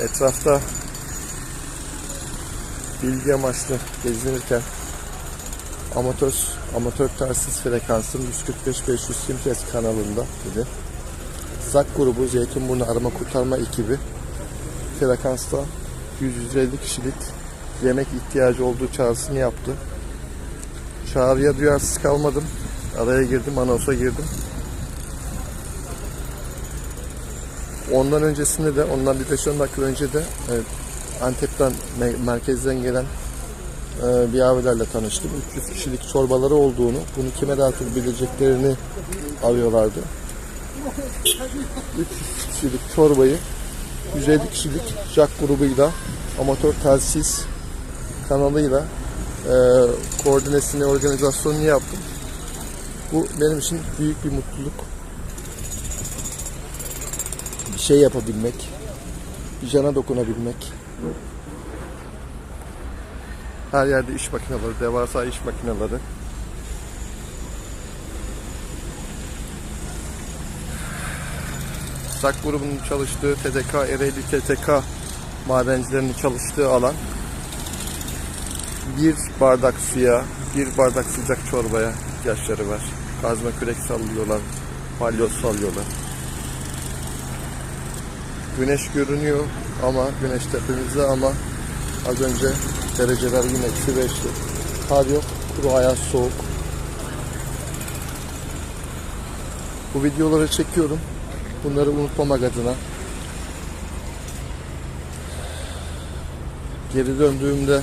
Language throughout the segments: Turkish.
etrafta bilgi amaçlı gezinirken amatör amatör telsiz frekansım 145-500 Simtes kanalında dedi. ZAK grubu Zeytinburnu Arama Kurtarma ekibi frekansta 150 kişilik yemek ihtiyacı olduğu çağrısını yaptı. Çağrıya duyarsız kalmadım. Araya girdim, anonsa girdim. Ondan öncesinde de, ondan bir 5-10 dakika önce de evet, Antep'ten, me- merkezden gelen e, bir abilerle tanıştım. 300 kişilik çorbaları olduğunu, bunu kime dağıtabileceklerini arıyorlardı. 300 kişilik çorbayı 150 kişilik Jack grubuyla amatör telsiz kanalıyla e, koordinesini, organizasyonunu yaptım. Bu benim için büyük bir mutluluk. Şey yapabilmek, cana dokunabilmek. Her yerde iş makineleri, devasa iş makineleri. SAK grubunun çalıştığı TDK, Ereğli TTK madencilerinin çalıştığı alan bir bardak suya, bir bardak sıcak çorbaya ihtiyaçları var. Kazma kürek sallıyorlar, balyoz sallıyorlar. Güneş görünüyor ama güneş tepemizde ama az önce dereceler yine eksi beşti. Kar yok, kuru hayat soğuk. Bu videoları çekiyorum. Bunları unutmamak adına. Geri döndüğümde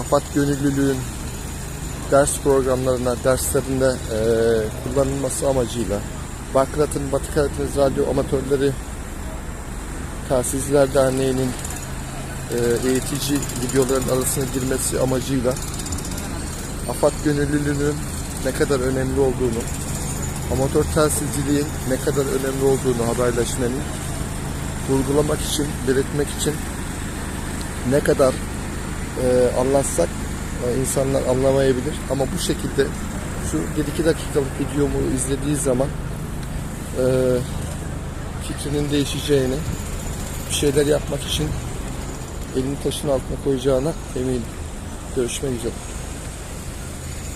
AFAD gönüllülüğün ders programlarına, derslerinde eee, kullanılması amacıyla Bakrat'ın Batı Karadeniz Radyo Amatörleri Telsizler Derneği'nin eee, eğitici videoların arasına girmesi amacıyla AFAD gönüllülüğünün ne kadar önemli olduğunu, amatör telsizciliğin ne kadar önemli olduğunu haberleşmenin vurgulamak için, belirtmek için ne kadar e, anlatsak e, insanlar anlamayabilir. Ama bu şekilde şu 1-2 dakikalık videomu izlediği zaman e, fikrinin değişeceğini, bir şeyler yapmak için elini taşın altına koyacağına eminim. Görüşmek üzere.